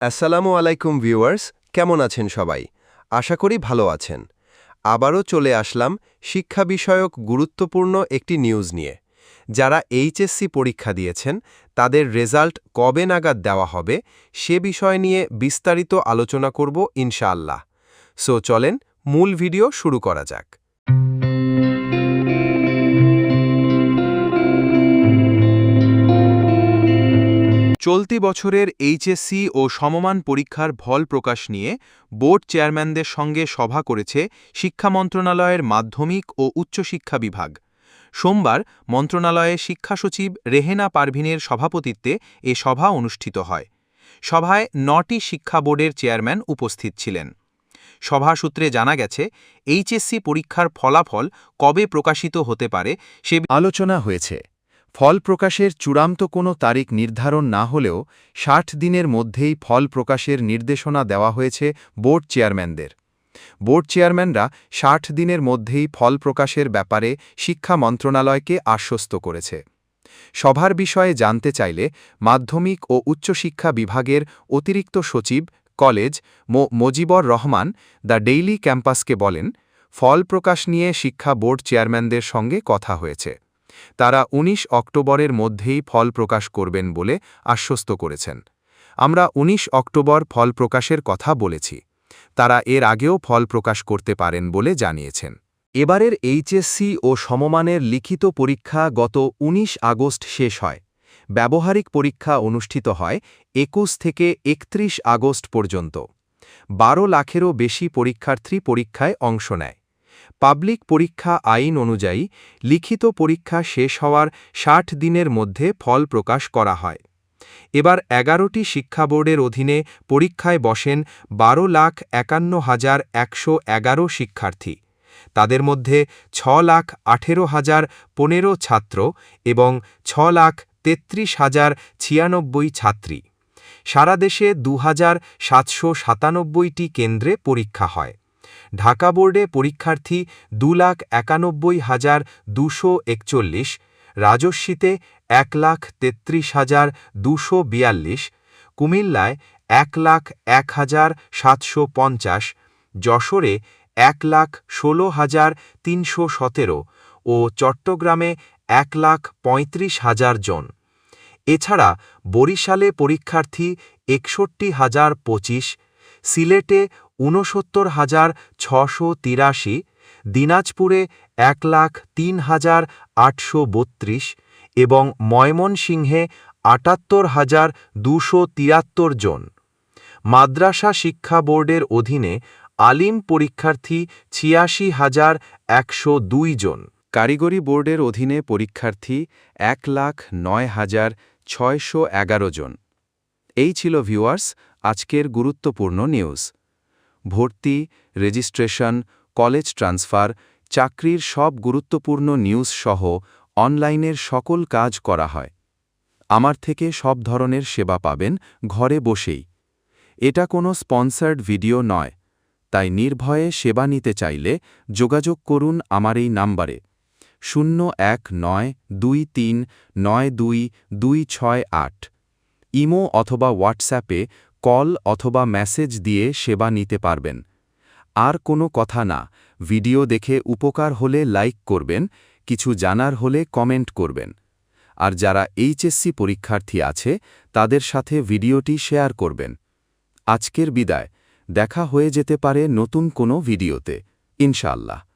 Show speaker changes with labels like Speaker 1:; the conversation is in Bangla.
Speaker 1: আসসালামু আলাইকুম ভিউয়ার্স, কেমন আছেন সবাই? আশা করি ভালো আছেন। আবারও চলে আসলাম শিক্ষা বিষয়ক গুরুত্বপূর্ণ একটি নিউজ নিয়ে। যারা এইচএসসি পরীক্ষা দিয়েছেন, তাদের রেজাল্ট কবে নাগাদ দেওয়া হবে, সে বিষয় নিয়ে বিস্তারিত আলোচনা করব ইনশাআল্লাহ। সো চলেন মূল ভিডিও শুরু করা যাক। চলতি বছরের এইচএসসি ও সমমান পরীক্ষার ফল প্রকাশ নিয়ে বোর্ড চেয়ারম্যানদের সঙ্গে সভা করেছে শিক্ষা মন্ত্রণালয়ের মাধ্যমিক ও উচ্চশিক্ষা বিভাগ। সোমবার মন্ত্রণালয়ে শিক্ষা সচিব রেহেনা পারভিনের সভাপতিত্বে এ সভা অনুষ্ঠিত হয়। সভায় নটি শিক্ষা বোর্ডের চেয়ারম্যান উপস্থিত ছিলেন। সভা সূত্রে জানা গেছে, এইচএসসি পরীক্ষার ফলাফল কবে প্রকাশিত হতে পারে সে
Speaker 2: আলোচনা হয়েছে। ফল প্রকাশের চূড়ান্ত কোনো তারিখ নির্ধারণ না হলেও ষাট দিনের মধ্যেই ফল প্রকাশের নির্দেশনা দেওয়া হয়েছে বোর্ড চেয়ারম্যানদের। বোর্ড চেয়ারম্যানরা ষাট দিনের মধ্যেই ফল প্রকাশের ব্যাপারে শিক্ষা মন্ত্রণালয়কে আশ্বস্ত করেছে। সভার বিষয়ে জানতে চাইলে মাধ্যমিক ও উচ্চশিক্ষা বিভাগের অতিরিক্ত সচিব, college, Md Mojibor Rahman the Daily ক্যাম্পাসকে বলেন, ফল প্রকাশ নিয়ে শিক্ষা বোর্ড চেয়ারম্যানদের সঙ্গে কথা হয়েছে। তারা ১৯ অক্টোবরের মধ্যেই ফল প্রকাশ করবেন বলে আশ্বস্ত করেছেন। আমরা ১৯ অক্টোবর ফল প্রকাশের কথা বলেছি। তারা এর আগেও ফল প্রকাশ করতে পারেন বলে জানিয়েছেন। এবারের এইচএসসি ও সমমানের লিখিত পরীক্ষা গত ১৯ আগস্ট শেষ হয়। ব্যবহারিক পরীক্ষা অনুষ্ঠিত হয় একুশ থেকে একত্রিশ আগস্ট পর্যন্ত। বারো লাখেরও বেশি পরীক্ষার্থী পরীক্ষায় অংশ নেয়। পাবলিক পরীক্ষা আইন অনুযায়ী লিখিত পরীক্ষা শেষ হওয়ার ষাট দিনের মধ্যে ফল প্রকাশ করা হয়। এবার এগারোটি শিক্ষা বোর্ডের অধীনে পরীক্ষায় বসেন বারো লাখ একান্ন হাজার একশো এগারো শিক্ষার্থী। তাদের মধ্যে ছ লাখ আঠেরো হাজার পনেরো ছাত্র এবং ছ লাখ তেত্রিশ হাজার ছিয়ানব্বই ছাত্রী। সারা দেশে দু হাজার সাতশো সাতানব্বইটি কেন্দ্রে পরীক্ষা হয়। ঢাকা বোর্ডে পরীক্ষার্থী দু লাখ একানব্বই হাজার দুশো একচল্লিশ, রাজস্বীতে এক লাখ তেত্রিশ হাজার দুশো বিয়াল্লিশ, কুমিল্লায় এক লাখ এক হাজার সাতশো পঞ্চাশ, যশোরে এক লাখ ষোলো হাজার তিনশো সতেরো ও চট্টগ্রামে এক লাখ পঁয়ত্রিশ হাজার জন। এছাড়া বরিশালে পরীক্ষার্থী একষট্টি হাজার পঁচিশ, সিলেটে ঊনসত্তর হাজার ছশো তিরাশি, দিনাজপুরে এক লাখ তিন হাজার আটশো বত্রিশ এবং ময়মনসিংহে আটাত্তর হাজার দুশো তিয়াত্তর জন। মাদ্রাসা শিক্ষা বোর্ডের অধীনে আলিম পরীক্ষার্থী ছিয়াশি হাজার একশো দুই জন। কারিগরি বোর্ডের অধীনে পরীক্ষার্থী এক লাখ নয় হাজার ছয়শো এগারো জন। এই ছিল ভিউয়ার্স, আজকের গুরুত্বপূর্ণ নিউজ। ভর্তি, রেজিস্ট্রেশন, কলেজ ট্রান্সফার, চাকরির সব গুরুত্বপূর্ণ নিউজ সহ অনলাইনের সকল কাজ করা হয়। আমার থেকে সব ধরনের সেবা পাবেন ঘরে বসেই। এটা কোনো স্পন্সার্ড ভিডিও নয়, তাই নির্ভয়ে সেবা নিতে চাইলে যোগাযোগ করুন আমার এই নাম্বারে। শূন্য এক নয় দুই তিন নয় দুই দুই ছয় আট। ইমো অথবা হোয়াটসঅ্যাপে কল অথবা মেসেজ দিয়ে সেবা নিতে পারবেন। আর কোনো কথা না, ভিডিও দেখে উপকার হলে লাইক করবেন, কিছু জানার হলে কমেন্ট করবেন। আর যারা এইচএসসি পরীক্ষার্থী আছে, তাদের সাথে ভিডিওটি শেয়ার করবেন। আজকের বিদায়, দেখা হয়ে যেতে পারে নতুন কোনো ভিডিওতে। ইনশাআল্লাহ।